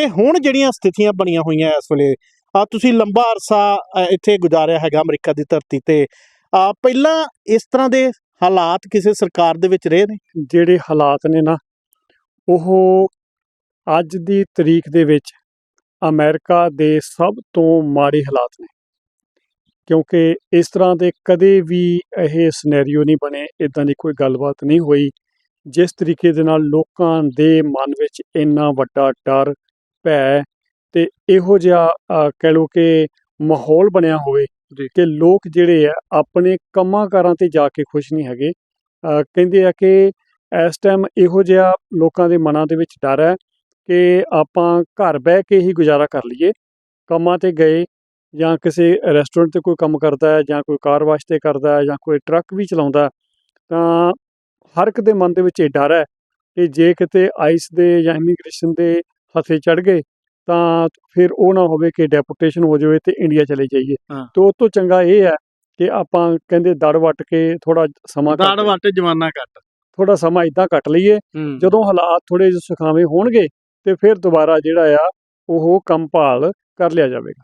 ਤੇ ਹੁਣ ਜਿਹੜੀਆਂ ਸਥਿਤੀਆਂ ਬਣੀਆਂ ਹੋਈਆਂ ਇਸ ਵੇਲੇ ਆ ਤੁਸੀਂ ਲੰਬਾ ਅਰਸਾ ਇੱਥੇ ਗੁਜ਼ਾਰਿਆ ਹੈਗਾ ਅਮਰੀਕਾ ਦੀ ਧਰਤੀ ਤੇ। ਆ ਪਹਿਲਾਂ ਇਸ ਤਰ੍ਹਾਂ ਦੇ ਹਾਲਾਤ ਕਿਸੇ ਸਰਕਾਰ ਦੇ ਵਿੱਚ ਰਹੇ ਨੇ? ਜਿਹੜੇ ਹਾਲਾਤ ਨੇ ਨਾ, ਉਹ ਅੱਜ ਦੀ ਤਰੀਕ ਦੇ ਵਿੱਚ ਅਮਰੀਕਾ ਦੇ ਸਭ ਤੋਂ ਮਾੜੇ ਹਾਲਾਤ ਨੇ। ਕਿਉਂਕਿ ਇਸ ਤਰ੍ਹਾਂ ਦੇ ਕਦੇ ਵੀ ਇਹ ਸਿਨੈਰੀਓ ਨਹੀਂ ਬਣੇ ਇਦਾਂ ਦੀ ਕੋਈ ਗੱਲਬਾਤ ਨਹੀਂ ਹੋਈ। ਜਿਸ ਤਰੀਕੇ ਦੇ ਨਾਲ ਲੋਕਾਂ ਦੇ ਮਨ ਵਿੱਚ ਇੰਨਾ ਵੱਡਾ ਡਰ ਭੈ ਤੇ ਇਹੋ ਜਿਹਾ ਕਹਿ ਲਓ ਕਿ ਮਾਹੌਲ ਬਣਿਆ ਹੋਵੇ। ਕਿ ਲੋਕ ਜਿਹੜੇ ਆ ਆਪਣੇ ਕੰਮਾਂ ਕਾਰਾਂ ਤੇ ਜਾ ਕੇ ਖੁਸ਼ ਨਹੀਂ ਹੈਗੇ ਕਹਿੰਦੇ ਆ ਕਿ ਇਸ ਟਾਈਮ ਇਹੋ ਜਿਹਾ ਲੋਕਾਂ ਦੇ ਮਨਾਂ ਦੇ ਵਿੱਚ ਡਰ ਹੈ ਕਿ ਆਪਾਂ ਘਰ ਬਹਿ ਕੇ ਹੀ ਗੁਜ਼ਾਰਾ ਕਰ ਲਈਏ ਕੰਮਾਂ ਤੇ ਗਏ ਜਾਂ ਕਿਸੇ ਰੈਸਟੋਰੈਂਟ ਤੇ ਕੋਈ ਕੰਮ ਕਰਦਾ ਹੈ ਜਾਂ ਕੋਈ ਕਾਰ ਵਾਸ਼ ਤੇ ਕਰਦਾ ਹੈ ਜਾਂ ਕੋਈ ਟਰੱਕ ਵੀ ਚਲਾਉਂਦਾ ਤਾਂ ਹਰ ਇੱਕ ਦੇ ਮਨ ਦੇ ਵਿੱਚ ਇਹ ਡਰ ਹੈ ਕਿ ਜੇ ਕਿਤੇ ਆਈਸ ਦੇ ਜਾਂ ਇਮੀਗ੍ਰੇਸ਼ਨ ਦੇ ਹੱਥੇ ਚੜ ਗਏ ਤਾਂ ਫਿਰ ਉਹ ਨਾ ਹੋਵੇ ਕਿ ਡੈਪੂਟੇਸ਼ਨ ਹੋ ਜਾਵੇ ਤੇ ਇੰਡੀਆ ਚਲੇ ਜਾਈਏ। ਹਾਂ। ਤੇ ਉਹ ਤੋਂ ਚੰਗਾ ਇਹ ਹੈ ਕਿ ਆਪਾਂ ਕਹਿੰਦੇ ਦੜ ਵੱਟ ਕੇ ਥੋੜਾ ਸਮਾਂ ਕੱਢ ਦਾੜ ਵੱਟ ਜਵਾਨਾ ਘੱਟ। ਥੋੜਾ ਸਮਾਂ ਇਦਾਂ ਕੱਟ ਲਈਏ ਜਦੋਂ ਹਾਲਾਤ ਥੋੜੇ ਜਿਹੇ ਸੁਖਾਵੇਂ ਹੋਣਗੇ ਤੇ ਫਿਰ ਦੁਬਾਰਾ ਜਿਹੜਾ ਆ ਉਹ ਕੰਮ ਭਾਲ ਕਰ ਲਿਆ ਜਾਵੇਗਾ।